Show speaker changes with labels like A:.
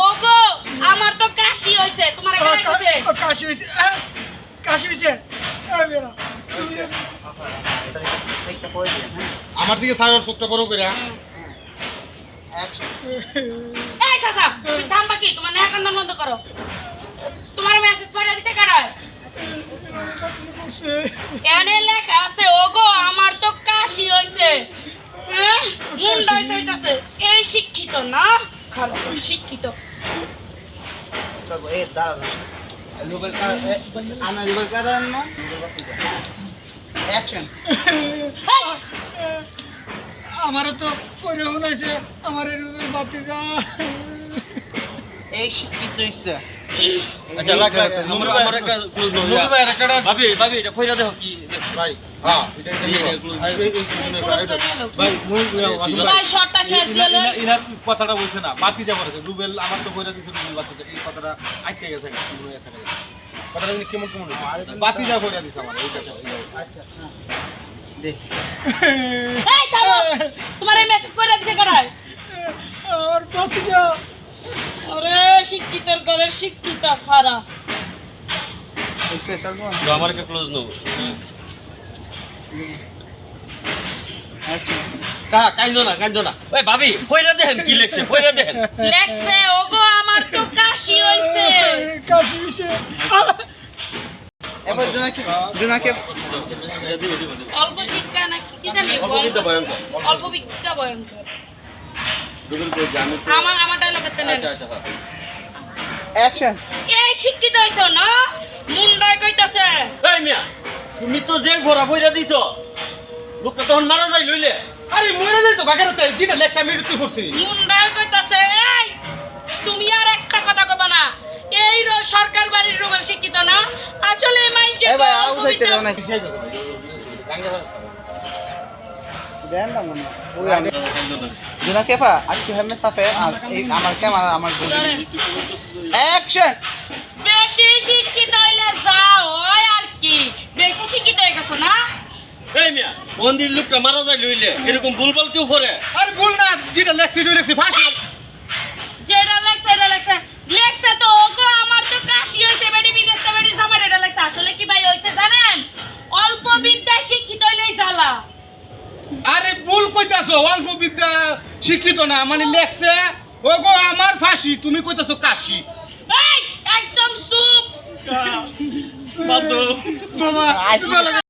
A: ওগো আমার তো কাশি হইছে তোমার এখানে হইছে
B: কাশি আহ, কাশি
C: হ্যাঁ
D: আমার দিকে সাগর বড় করে
C: অ্যাকশন
A: এই চাচা তুমি থামবা কি তোমার নেহা কান্না বন্ধ করো তোমার মেসেজ পড়ে দিতে কারায় এনে লেখা আছে ওগো আমার তো কাশি হইছে হ্যাঁ মুন্ডা হইছে হইতাছে এই শিক্ষিত না খারাপ শিক্ষিত
C: সব এ দাদা লুবেল কা আমি লুবেল কা দাদা না অ্যাকশন
A: হেই,
B: আমারও তো পরে শুনাইছে আমার বাতি যা
C: এই শিক্ষিত ইচ্ছা
E: আচ্ছা লাগ লাগ আমার একটা ক্লোজ নো
D: ভাইয়ের একটা
E: ভাবি ভাবি এটা কইরা দেখো কি
D: ভাই হ্যাঁ এটা। ভাই মুই
A: ভাই শর্টটা শেষ দিয়ে লই।
D: ইনার কথাটা বলছে না বাতি যা করেছে রুবেল আমার তো কইরা দিছে রুবেল বাতি এই কথাটা আটকে গেছে রুবেল গেছে। কথাটা কিন্তু কেমন কেমন বাতি যা কইরা দিছে আমার এইটা
C: আচ্ছা হ্যাঁ দে।
A: এই থামো। তোমার এই মেসেজ কারায়
B: আমার বাতি যা।
A: আরে শিক্ষিতর ঘরের শিক্ষিত খারাপ
E: আমার একটা ক্লোজ নো
C: অ্যাকশন
E: কাইন্দো না কাইন্দো না। ওই ভাবি কইরা দেখেন কি লেখছে কইরা দেখেন
A: লেখছে ওগো আমার তো কাশি হইছে।
B: কাশি হয়েছে
C: এবার জোনাকে জোনাকে।
A: অল্প শিক্ষা নাকি কি জানি
E: অল্প বিদ্যা ভয়ঙ্কর।
A: অল্প বিদ্যা ভয়ঙ্কর। আমার আমার ডায়লগের তেলেন।
E: আচ্ছা আচ্ছা হ্যাঁ।
C: অ্যাকশন
A: এই শিক্ষিত হইছো না? মুন্ডায় কইতাছে।
E: এই মিয়া তুমি তো যে ঘোরা বইরা দিছো লোকটা তখন মারা যায় লইলে।
D: আরে মরে যাই তো কাকারে যেটা লেখা আমি তুই করছি
A: মুন্ডায় কইতাছে এই তুমি আর একটা কথা কইবা না। এই র- সরকার বাড়ির রুবেল শিক্ষিত না? আসলে মাইন্ডে
C: এ ভাই আউ যাইতে যাও না মনে হেমে সাফে আর এই আমার ক্যামেরা আমার বডি অ্যাকশন
A: বেশি শিক্ষিত হইলে যা হয় আর কি। বেশি শিক্ষিত হয়ে গেছো না?
E: এই মিয়া মন্দির লোকটা মারা যায় লইলে এরকম ভুলবল কেউ ভরে
D: আর ভুল না যেটা লেখছি লেখছি ফাঁসি। কইতাছো অল্প বিদ্যা শিক্ষিত না মানে লেখছে ওগো গো আমার ফাঁসি তুমি কইতাছো কাশি।
A: একদম চুপ।
D: বাবা
C: আজ